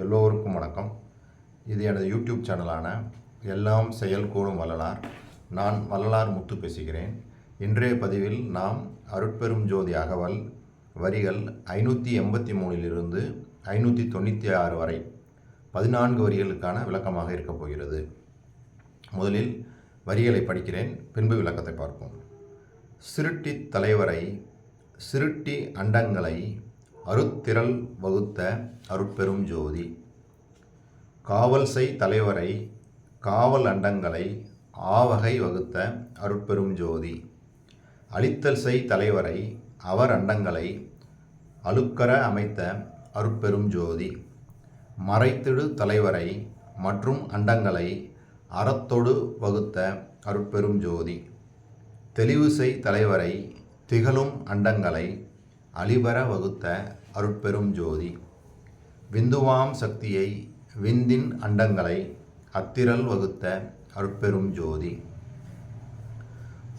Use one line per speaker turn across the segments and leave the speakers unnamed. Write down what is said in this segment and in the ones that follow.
எல்லோருக்கும் வணக்கம். இது எனது யூடியூப் சேனலான எல்லாம் செயல் கூடும் வள்ளலார். நான் வள்ளலார் முத்து பேசுகிறேன். இன்றைய பதிவில் நாம் அருட்பெரும் ஜோதி அகவல் வரிகள் ஐநூற்றி எண்பத்தி மூணிலிருந்து ஐநூற்றி தொண்ணூற்றி ஆறு வரை பதினான்கு வரிகளுக்கான விளக்கமாக இருக்கப் போகிறது. முதலில் வரிகளை படிக்கிறேன் பின்பு விளக்கத்தை பார்ப்போம். சிருட்டி தலைவரை சிருட்டி அண்டங்களை அருத்திரள் வகுத்த அருட்பெரும் ஜோதி. காவல் செய் தலைவரை காவல் அண்டங்களை ஆவகை வகுத்த அருட்பெரும் ஜோதி. அழித்தல் செய் தலைவரை அவர் அண்டங்களை அழுக்கர அமைத்த அருட்பெரும் ஜோதி. மறைத்திடு தலைவரை மற்றும் அண்டங்களை அறத்தொடு வகுத்த அருட்பெரும் ஜோதி. தெளிவு செய் தலைவரை திகழும் அண்டங்களை அழிபர வகுத்த அருட்பெரும் ஜோதி. விந்துவாம் சக்தியை விந்தின் அண்டங்களை அத்திரல் வகுத்த அருட்பெரும் ஜோதி.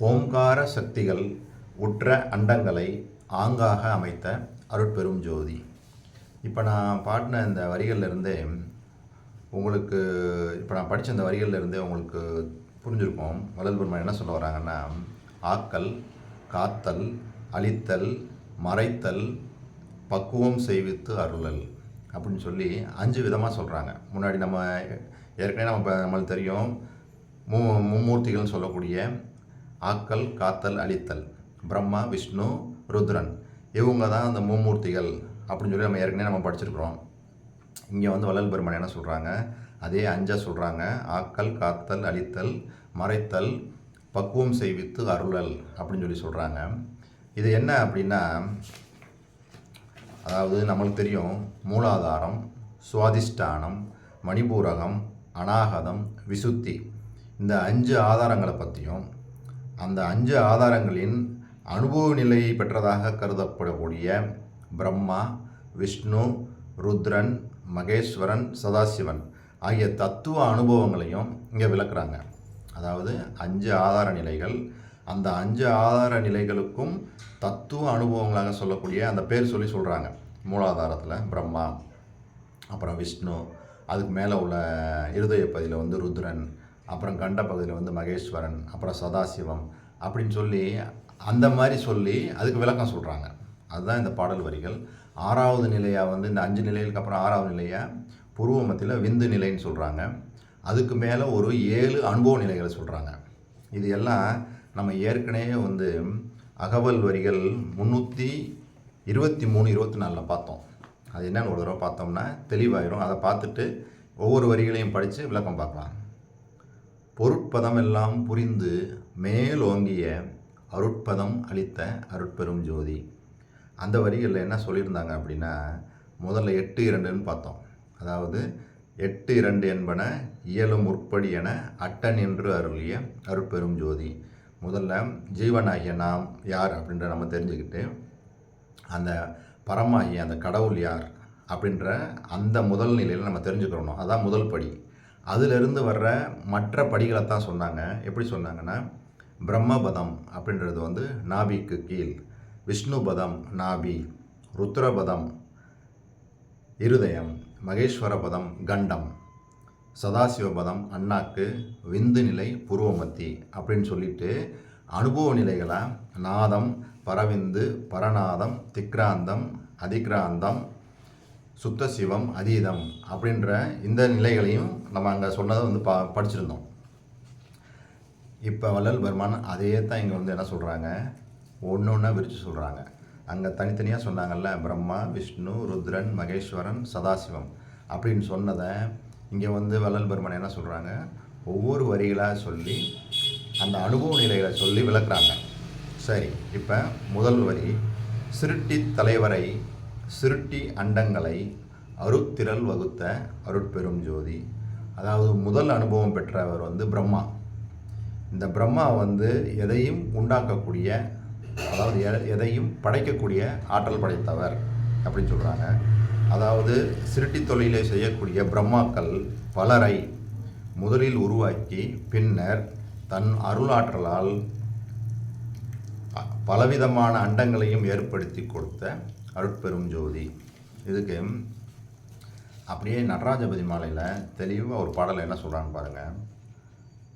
ஓம்கார சக்திகள் உற்ற அண்டங்களை ஆங்காக அமைத்த அருட்பெரும் ஜோதி. இப்போ நான் பாடின இந்த வரிகள்லேருந்தே உங்களுக்கு இப்போ நான் படித்த இந்த வரிகள்ல இருந்தே உங்களுக்கு புரிஞ்சிருக்கோம். வள்ளல் பெருமான் என்ன சொல்ல வராங்கன்னா ஆக்கல் காத்தல் அழித்தல் மறைத்தல் பக்குவம் செய்வித்து அருளல் அப்படின்னு சொல்லி அஞ்சு விதமாக சொல்கிறாங்க முன்னாடி நம்ம ஏற்கனவே நம்ம நம்மளுக்கு தெரியும் மூ மும்மூர்த்திகள்னு சொல்லக்கூடிய ஆக்கல் காத்தல் அழித்தல் பிரம்மா விஷ்ணு ருத்ரன். இவங்க தான் அந்த மும்மூர்த்திகள் அப்படின்னு சொல்லி நம்ம ஏற்கனவே நம்ம படிச்சிருக்கிறோம். இங்கே வந்து வள்ளல் பெருமான் என்ன சொல்கிறாங்க அதே அஞ்சா சொல்கிறாங்க ஆக்கல் காத்தல் அழித்தல் மறைத்தல் பக்குவம் செய்வித்து அருளல் அப்படின்னு சொல்லி சொல்கிறாங்க இது என்ன அப்படின்னா அதாவது நம்மளுக்கு தெரியும் மூலாதாரம் சுவாதிஷ்டானம் மணிபூரகம் அநாகதம் விசுத்தி. இந்த அஞ்சு ஆதாரங்களை பற்றியும் அந்த அஞ்சு ஆதாரங்களின் அனுபவ நிலையை பெற்றதாக கருதப்படக்கூடிய பிரம்மா விஷ்ணு ருத்ரன் மகேஸ்வரன் சதாசிவன் ஆகிய தத்துவ அனுபவங்களையும் இங்கே விளக்குறாங்க. அதாவது அஞ்சு ஆதார நிலைகள் அந்த அஞ்சு ஆதார நிலைகளுக்கும் தத்துவ அனுபவங்களாக சொல்லக்கூடிய அந்த பேர் சொல்லி சொல்கிறாங்க மூலாதாரத்தில் பிரம்மா அப்புறம் விஷ்ணு அதுக்கு மேலே உள்ள இருதய பகுதியில் வந்து ருத்ரன் அப்புறம் கண்ட பகுதியில் வந்து மகேஸ்வரன் அப்புறம் சதாசிவம் அப்படின்னு சொல்லி அந்த மாதிரி சொல்லி அதுக்கு விளக்கம் சொல்கிறாங்க அதுதான் இந்த பாடல் வரிகள். ஆறாவது நிலையாக வந்து இந்த அஞ்சு நிலைகளுக்கு அப்புறம் ஆறாவது நிலையாக புருவ மத்தியில் விந்து நிலைன்னு சொல்கிறாங்க அதுக்கு மேலே ஒரு ஏழு அனுபவ நிலைகளை சொல்கிறாங்க இது எல்லாம் நம்ம ஏற்கனவே வந்து அகவல் வரிகள் முந்நூற்றி இருபத்தி மூணு இருபத்தி நாலில் பார்த்தோம். அது என்னென்னு ஒரு தடவை பார்த்தோம்னா தெளிவாயிரும். அதை பார்த்துட்டு ஒவ்வொரு வரிகளையும் படித்து விளக்கம் பார்க்கலாம். பொருட்பதம் எல்லாம் புரிந்து மேலோங்கிய அருட்பதம் அளித்த அருட்பெரும் ஜோதி. அந்த வரிகளில் என்ன சொல்லியிருந்தாங்க அப்படின்னா முதல்ல எட்டு இரண்டுன்னு பார்த்தோம். அதாவது எட்டு இரண்டு என்பன இயலும் முற்படி என அட்டன் என்று அருளிய அருட்பெரும் ஜோதி. முதல்ல ஜீவனாகிய நாம் யார் அப்படின்ற நம்ம தெரிஞ்சுக்கிட்டு அந்த பரமாகிய அந்த கடவுள் யார் அப்படின்ற அந்த முதல் நிலையில் நம்ம தெரிஞ்சுக்கிறணும். அதான் முதல் படி. அதிலிருந்து வர்ற மற்ற படிகளை தான் சொன்னாங்க. எப்படி சொன்னாங்கன்னா பிரம்மபதம் அப்படின்றது வந்து நாபிக்கு கீழ் விஷ்ணுபதம் நாபி ருத்ரபதம் இருதயம் மகேஸ்வரபதம் கண்டம். சதாசிவபதம் அண்ணாக்கு விந்து நிலை புருவமத்தி அப்படின்னு சொல்லிட்டு அனுபவ நிலைகளை நாதம் பரவிந்து பரநாதம் திக்ராந்தம் அதிக்ராந்தம் சுத்த சிவம் அதீதம் அப்படின்ற இந்த நிலைகளையும் நம்ம அங்கே சொன்னதை வந்து பா படிச்சிருந்தோம். இப்போ வள்ளல் பெருமான் அதே தான் இங்கே வந்து என்ன சொல்கிறாங்க ஒன்று ஒன்றா விரித்து சொல்கிறாங்க அங்கே தனித்தனியாக சொன்னாங்கல்ல பிரம்மா விஷ்ணு ருத்ரன் மகேஸ்வரன் சதாசிவம் அப்படின்னு சொன்னதை இங்கே வந்து வள்ளல் பெருமான் என்ன சொல்கிறாங்க ஒவ்வொரு வரிகளாக சொல்லி அந்த அனுபவ நிலைகளை சொல்லி விளக்குறாங்க. சரி இப்போ முதல் வரி சிருட்டி தலைவரை சிருட்டி அண்டங்களை அருத்திரல் வகுத்த அருட்பெரும் ஜோதி. அதாவது முதல் அனுபவம் பெற்றவர் வந்து பிரம்மா. இந்த பிரம்மா வந்து எதையும் உண்டாக்கக்கூடிய அதாவது எ- எதையும் படைக்கக்கூடிய ஆற்றல் படைத்தவர் அப்படின்னு சொல்கிறாங்க அதாவது சிருட்டி தொழிலை செய்யக்கூடிய பிரம்மாக்கள் பலரை முதலில் உருவாக்கி பின்னர் தன் அருளாற்றலால் பலவிதமான அண்டங்களையும் ஏற்படுத்தி கொடுத்த அருட்பெரும் ஜோதி. இதுக்கு அப்படியே நடராஜபதி மாலையில் தெளிவாக ஒரு பாடலை என்ன சொல்கிறான்னு பாருங்கள்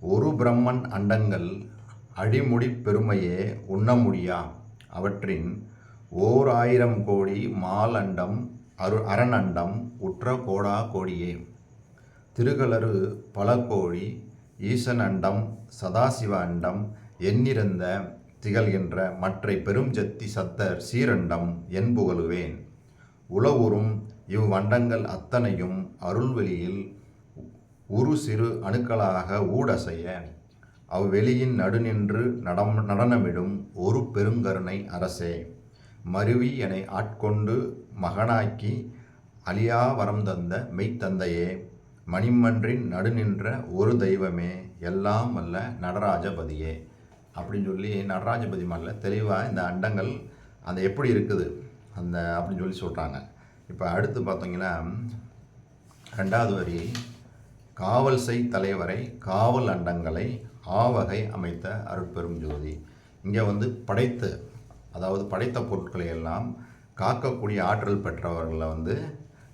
ஒரு பிரம்மன் அண்டங்கள் அடிமுடி பெருமையே உண்ண முடியா அவற்றின் ஓர் ஆயிரம் கோடி மால் அண்டம் அரு அரணண்டம் உற்ற கோடா கோடியே. திருகலரு பல ஈசனண்டம் சதாசிவ அண்டம் எண்ணிறந்த திகழ்கின்ற மற்றை பெரும் ஜத்தி சத்தர் சீரண்டம் என் புகழுவேன். உளவுறும் இவ்வண்டங்கள் அத்தனையும் அருள்வெளியில் உரு சிறு அணுக்களாக ஊடசைய. அவ்வெளியின் நடுநின்று நடம் நடனமிடும் ஒரு பெருங்கருணை அரசே. மருவி என்னை ஆட்கொண்டு மகனாக்கி அழியா வரம் தந்த மெய்த்தந்தையே மணிமன்றின் நடுநின்ற ஒரு தெய்வமே எல்லாம் அல்ல நடராஜபதியே. அப்படின்னு சொல்லி நடராஜபதி மல்ல தெளிவாக இந்த அண்டங்கள் அந்த எப்படி இருக்குது அந்த அப்படின்னு சொல்லி சொல்கிறாங்க இப்போ அடுத்து பார்த்தீங்கன்னா ரெண்டாவது வரி காவல் செய் தலைவரை காவல் அண்டங்களை ஆவகை அமைத்த அருட்பெரும் ஜோதி. இங்கே வந்து படைத்து அதாவது படைத்த பொருட்களை எல்லாம் காக்கக்கூடிய ஆற்றல் பெற்றவர்களை வந்து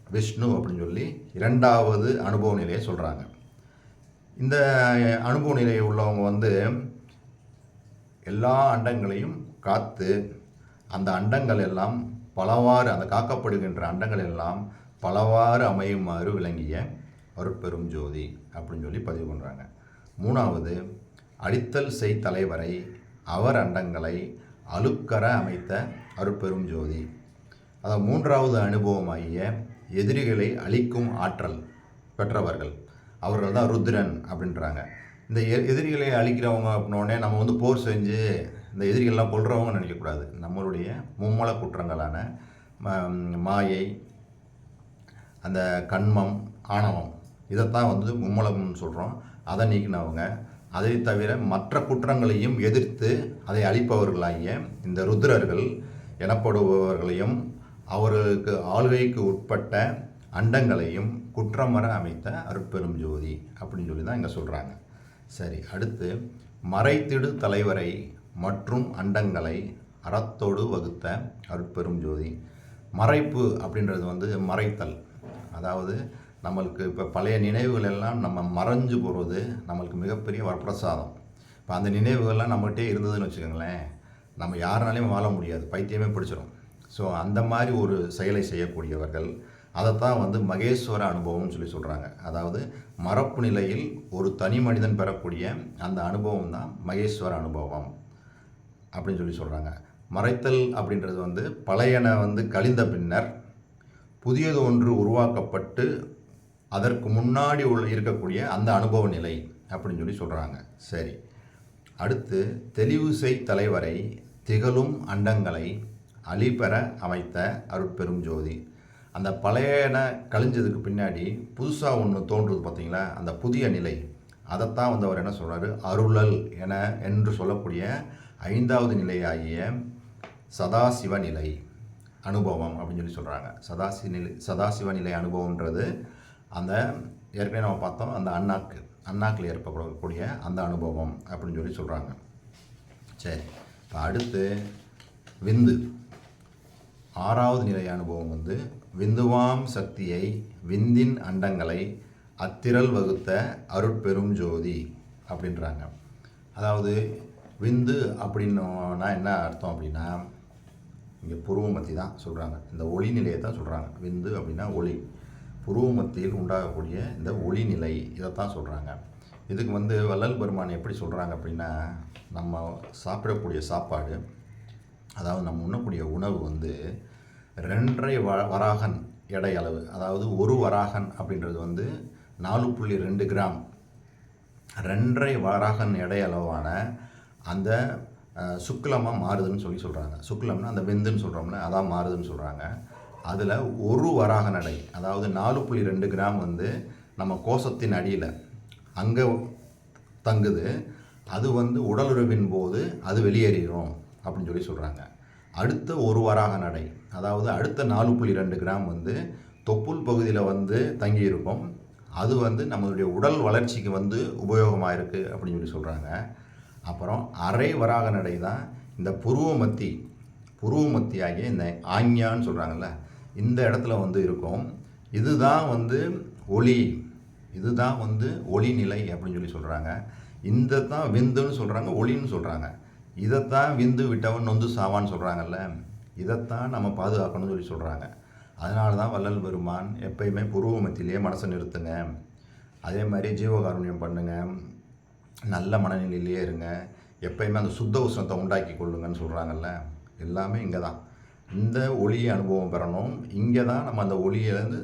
விஷ்ணு அப்படின்னு சொல்லி இரண்டாவது அனுபவ நிலையை சொல்கிறாங்க இந்த அனுபவ நிலை உள்ளவங்க வந்து எல்லா அண்டங்களையும் காத்து அந்த அண்டங்கள் எல்லாம் பலவாறு அந்த காக்கப்படுகின்ற அண்டங்கள் எல்லாம் பலவாறு அமையுமாறு விளங்கிய அருட்பெரும் ஜோதி அப்படின்னு சொல்லி பதிவு பண்ணுறாங்க மூணாவது அடித்தல் செய் தலைவரை அவர் அண்டங்களை அழுக்கர அமைத்த அருட்பெரும் ஜோதி. அதான் மூன்றாவது அனுபவமாகிய எதிரிகளை அழிக்கும் ஆற்றல் பெற்றவர்கள். அவர்கள் தான் ருத்ரன் அப்படின்றாங்க. இந்த எ எதிரிகளை அழிக்கிறவங்க அப்படின்னோடனே நம்ம வந்து போர் செஞ்சு இந்த எதிரிகள்லாம் கொல்றவங்க நினைக்கக்கூடாது நம்மளுடைய மும்மல குற்றங்களான ம- மாயை அந்த கண்மம் ஆணவம் இதைத்தான் வந்து மும்மலம்னு சொல்கிறோம் அதை நீக்கினவங்க அதை தவிர மற்ற குற்றங்களையும் எதிர்த்து அதை அளிப்பவர்களாகிய இந்த ருத்ரர்கள் எனப்படுபவர்களையும் அவர்களுக்கு ஆளுகைக்கு உட்பட்ட அண்டங்களையும் குற்றமர அமைத்த அருட்பெரும் ஜோதி அப்படின்னு சொல்லி தான் இங்கே சொல்கிறாங்க சரி அடுத்து மறைத்திடு தலைவரை மற்றும் அண்டங்களை அறத்தோடு வகுத்த அருட்பெரும் ஜோதி. மறைப்பு அப்படின்றது வந்து மறைத்தல். அதாவது நம்மளுக்கு இப்போ பழைய நினைவுகள் எல்லாம் நம்ம மறைஞ்சு போகிறது நம்மளுக்கு மிகப்பெரிய வரப்பிரசாதம். இப்போ அந்த நினைவுகள்லாம் நம்மகிட்டே இருந்ததுன்னு வச்சுக்கோங்களேன் நம்ம யாருனாலையும் வாழ முடியாது பைத்தியமே பிடிச்சிடும் ஸோ அந்த மாதிரி ஒரு செயலை செய்யக்கூடியவர்கள் அதைத்தான் வந்து மகேஸ்வர அனுபவம்னு சொல்லி சொல்கிறாங்க அதாவது மரப்பு நிலையில் ஒரு தனி மனிதன் பெறக்கூடிய அந்த அனுபவம் தான் மகேஸ்வர அனுபவம் அப்படின்னு சொல்லி சொல்கிறாங்க மறைத்தல் அப்படின்றது வந்து பழையன வந்து கழிந்த பின்னர் புதியது ஒன்று உருவாக்கப்பட்டு அதற்கு முன்னாடி உள்ள இருக்கக்கூடிய அந்த அனுபவ நிலை அப்படின்னு சொல்லி சொல்கிறாங்க சரி. அடுத்து தெளிவு செய் தலைவரை திகழும் அண்டங்களை அழிபெற அமைத்த அருட்பெரும் ஜோதி. அந்த பழையன கழிஞ்சதுக்கு பின்னாடி புதுசாக ஒன்று தோன்றுறது பார்த்தீங்களா அந்த புதிய நிலை. அதைத்தான் வந்து அவர் என்ன சொல்கிறாரு அருளல் என என்று சொல்லக்கூடிய ஐந்தாவது நிலையாகிய சதாசிவ நிலை அனுபவம் அப்படின்னு சொல்லி சொல்கிறாங்க சதாசி நிலை சதாசிவ நிலை அனுபவம்ன்றது அந்த ஏற்கனவே நம்ம பார்த்தோம் அந்த அண்ணாக்கு அண்ணாக்கில் ஏற்படக்கூடிய அந்த அனுபவம் அப்படின்னு சொல்லி சொல்கிறாங்க சரி இப்போ அடுத்து விந்து. ஆறாவது நிலை அனுபவம் வந்து விந்துவாம் சக்தியை விந்தின் அண்டங்களை அத்திரல் வகுத்த அருட்பெரும் ஜோதி அப்படின்றாங்க. அதாவது விந்து அப்படின்னா என்ன அர்த்தம் அப்படின்னா இங்கே புருவ மத்தி தான் சொல்கிறாங்க இந்த ஒளி நிலையை தான் சொல்கிறாங்க விந்து அப்படின்னா ஒளி. புருவ மத்தியில் உண்டாகக்கூடிய இந்த ஒளி நிலை இதைத்தான் சொல்கிறாங்க இதுக்கு வந்து வள்ளல் பெருமான் எப்படி சொல்கிறாங்க அப்படின்னா நம்ம சாப்பிடக்கூடிய சாப்பாடு அதாவது நம்ம உண்ணக்கூடிய உணவு வந்து ரெண்டரை வ வராகன் எடை அளவு அதாவது ஒரு வராகன் அப்படின்றது வந்து நாலு புள்ளி ரெண்டு கிராம். ரெண்டரை வராகன் எடை அளவான அந்த சுக்லமாக மாறுதுன்னு சொல்லி சொல்கிறாங்க சுக்லம்னா அந்த வெந்துன்னு சொல்கிறோம்ல அதான் மாறுதுன்னு சொல்கிறாங்க அதில் ஒரு வராக நடை அதாவது நாலு புள்ளி ரெண்டு கிராம் வந்து நம்ம கோஷத்தின் அடியில் அங்கே தங்குது அது வந்து உடலுறவின் போது அது வெளியேறிடும் அப்படின்னு சொல்லி சொல்கிறாங்க அடுத்த ஒரு வராக நடை அதாவது அடுத்த நாலு புள்ளி ரெண்டு கிராம் வந்து தொப்புள் பகுதியில் வந்து தங்கியிருக்கும். அது வந்து நம்மளுடைய உடல் வளர்ச்சிக்கு வந்து உபயோகமாக இருக்குது அப்படின்னு சொல்லி சொல்கிறாங்க அப்புறம் அரை வராக நடை தான் இந்த புருவமத்தி புருவமத்தி ஆகிய இந்த ஆஞ்ஞான்னு சொல்கிறாங்கல்ல இந்த இடத்துல வந்து இருக்கும். இதுதான் வந்து ஒளி. இதுதான் வந்து ஒளி நிலை அப்படின்னு சொல்லி சொல்கிறாங்க இந்த தான் விந்துன்னு சொல்கிறாங்க ஒளின்னு சொல்கிறாங்க இதைத்தான் விந்து விட்டவன் நொந்து சாவான்னு சொல்கிறாங்கல்ல இதைத்தான் நம்ம பாதுகாக்கணும்னு சொல்லி சொல்கிறாங்க அதனால தான் வள்ளல் பெருமான் எப்பயுமே புருவ மத்தியிலேயே மனசை நிறுத்துங்க. அதே மாதிரி ஜீவகாருண்யம் பண்ணுங்க. நல்ல மனநிலையிலேயே இருங்க. எப்பயுமே அந்த சுத்த உஷ்ணத்தை உண்டாக்கி கொள்ளுங்கன்னு சொல்கிறாங்கல்ல எல்லாமே இங்கே தான் இந்த ஒளியை அனுபவம் பெறணும் இங்கே தான் நம்ம அந்த ஒளியிலேருந்து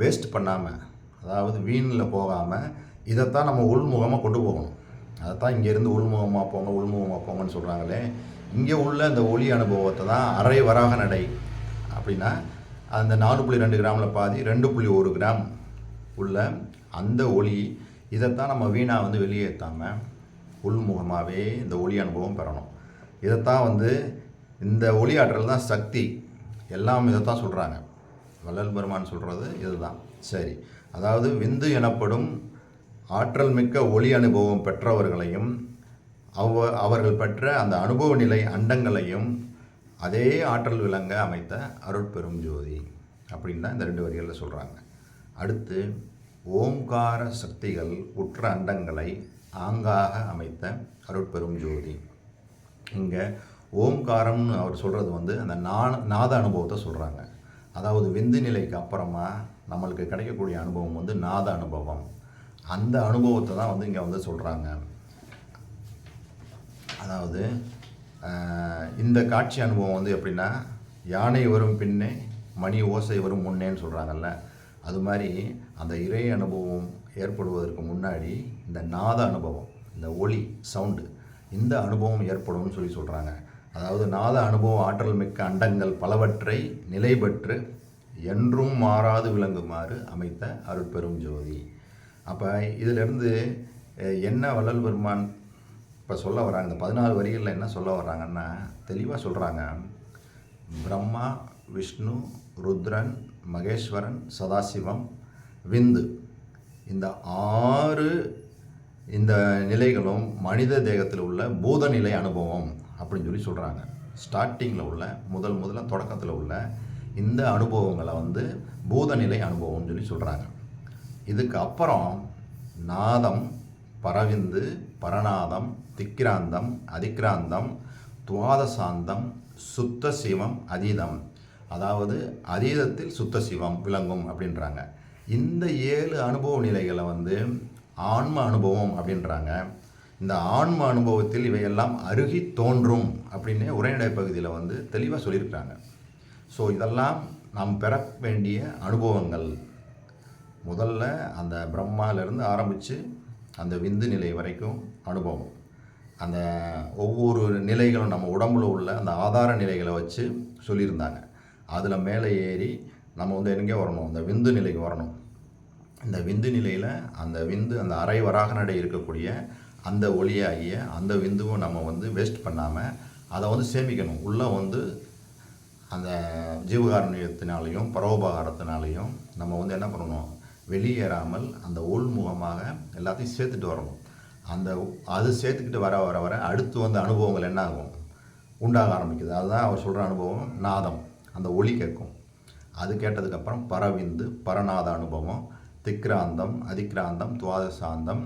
வேஸ்ட் பண்ணாமல் அதாவது வீணில் போகாமல் இதைத்தான் நம்ம உள்முகமாக கொண்டு போகணும். அதைத்தான் இங்கேருந்து உள்முகமாக போங்க உள்முகமாக போங்கன்னு சொல்கிறாங்களே இங்கே உள்ள அந்த ஒளி அனுபவத்தை தான் அரை வராக நடை அப்படின்னா அந்த நாலு புள்ளி ரெண்டு கிராமில் பாதி ரெண்டு புள்ளி ஒரு கிராம் உள்ள அந்த ஒளி இதைத்தான் நம்ம வீணாக வந்து வெளியேற்றாமல் உள்முகமாகவே இந்த ஒளி அனுபவம் பெறணும். இதைத்தான் வந்து இந்த ஒளி ஆற்றல் தான் சக்தி. எல்லாம் இதைத்தான் சொல்கிறாங்க வள்ளல் பெருமான் சொல்கிறது இதுதான். சரி. அதாவது விந்து எனப்படும் ஆற்றல் மிக்க ஒளி அனுபவம் பெற்றவர்களையும் அவ அவர்கள் பெற்ற அந்த அனுபவ நிலை அண்டங்களையும் அதே ஆற்றல் விளங்க அமைத்த அருட்பெரும் ஜோதி அப்படின்னு தான் இந்த ரெண்டு வரிகளில் சொல்கிறாங்க அடுத்து ஓம்கார சக்திகள் உற்ற அண்டங்களை ஆங்காக அமைத்த அருட்பெரும் ஜோதி. இங்கே ஓம்காரம்னு அவர் சொல்கிறது வந்து அந்த நா நாத அனுபவத்தை சொல்கிறாங்க அதாவது விந்து நிலைக்கு அப்புறமா நம்மளுக்கு கிடைக்கக்கூடிய அனுபவம் வந்து நாத அனுபவம். அந்த அனுபவத்தை தான் வந்து இங்கே வந்து சொல்கிறாங்க அதாவது இந்த காட்சி அனுபவம் வந்து எப்படின்னா யானை வரும் பின்னே மணி ஓசை வரும் முன்னேன்னு சொல்கிறாங்கல்ல அது மாதிரி அந்த இறை அனுபவம் ஏற்படுவதற்கு முன்னாடி இந்த நாத அனுபவம் இந்த ஒளி சவுண்டு இந்த அனுபவம் ஏற்படும்னு சொல்லி சொல்கிறாங்க அதாவது நாத அனுபவம் ஆற்றல் மிக்க அண்டங்கள் பலவற்றை நிலைபெற்று என்றும் மாறாது விளங்குமாறு அமைத்த அருட்பெரும் ஜோதி. அப்போ இதிலிருந்து என்ன வள்ளல் பெருமான் இப்போ சொல்ல வராங்க இந்த பதினாலு வரிகளில் என்ன சொல்ல வர்றாங்கன்னா தெளிவாக சொல்கிறாங்க பிரம்மா விஷ்ணு ருத்ரன் மகேஸ்வரன் சதாசிவம் விந்து. இந்த ஆறு இந்த நிலைகளும் மனித தேகத்தில் உள்ள பூதநிலை அனுபவம். அப்படின்னு சொல்லி சொல்கிறாங்க ஸ்டார்டிங்கில் உள்ள முதல் முதல்ல தொடக்கத்தில் உள்ள இந்த அனுபவங்களை வந்து பூதநிலை அனுபவம்னு சொல்லி சொல்கிறாங்க இதுக்கு அப்புறம் நாதம் பரவிந்து பரநாதம் திக்ராந்தம் அதிக்ராந்தம் துவாதசாந்தம் சுத்த சிவம் அதீதம். அதாவது அதீதத்தில் சுத்த சிவம் விளங்கும் அப்படின்றாங்க. இந்த ஏழு அனுபவ நிலைகளை வந்து ஆன்ம அனுபவம் அப்படின்றாங்க. இந்த ஆன்ம அனுபவத்தில் இவையெல்லாம் அருகி தோன்றும் அப்படின்னு உரைநடை பகுதியில் வந்து தெளிவாக சொல்லியிருக்காங்க ஸோ இதெல்லாம் நாம் பெற வேண்டிய அனுபவங்கள். முதல்ல அந்த பிரம்மாலேருந்து ஆரம்பித்து அந்த விந்து நிலை வரைக்கும் அனுபவம். அந்த ஒவ்வொரு நிலைகளும் நம்ம உடம்புல உள்ள அந்த ஆதார நிலைகளை வச்சு சொல்லியிருந்தாங்க. அதில் மேலே ஏறி நம்ம வந்து எங்கே வரணும்? அந்த விந்து நிலைக்கு வரணும். இந்த விந்து நிலையில் அந்த விந்து அந்த அரை வராக நடை இருக்கக்கூடிய அந்த ஒளியாகிய அந்த விந்துவை நம்ம வந்து வேஸ்ட் பண்ணாமல் அதை வந்து சேமிக்கணும். உள்ளே வந்து அந்த ஜீவகாருண்யத்தினாலையும் பரோபகாரத்தினாலையும் நம்ம வந்து என்ன பண்ணணும்? வெளியேறாமல் அந்த உள்முகமாக எல்லாத்தையும் சேர்த்துட்டு வரணும். அந்த அது சேர்த்துக்கிட்டு வர வர வர அடுத்து வந்த அனுபவங்கள் என்ன ஆகும்? உண்டாக ஆரம்பிக்குது. அதுதான் அவர் சொல்கிற அனுபவம் நாதம். அந்த ஒளி கேட்கும். அது கேட்டதுக்கப்புறம் பரவிந்து பரநாத அனுபவம் திக்ராந்தம் அதிக்ராந்தம் துவாதசாந்தம்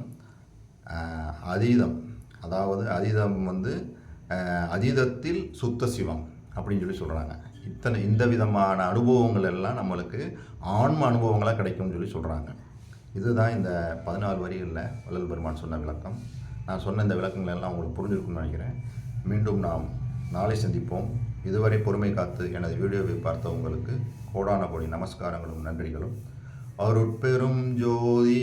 அதீதம். அதாவது அதீதம் வந்து அதீதத்தில் சுத்த சிவம் அப்படின்னு சொல்லி சொல்கிறாங்க இத்தனை இந்த விதமான அனுபவங்கள் எல்லாம் நம்மளுக்கு ஆன்ம அனுபவங்களாக கிடைக்கும்னு சொல்லி சொல்கிறாங்க இதுதான் இந்த பதினாலு வரிகளில் வள்ளல் பெருமான் சொன்ன விளக்கம். நான் சொன்ன இந்த விளக்கங்கள் எல்லாம் உங்களுக்கு புரிஞ்சிருக்கும்னு நினைக்கிறேன். மீண்டும் நாம் நாளை சந்திப்போம். இதுவரை பொறுமை காத்து எனது வீடியோவை பார்த்த உங்களுக்கு கோடான கோடி நமஸ்காரங்களும் நன்றிகளும். அருட்பெரும் ஜோதி.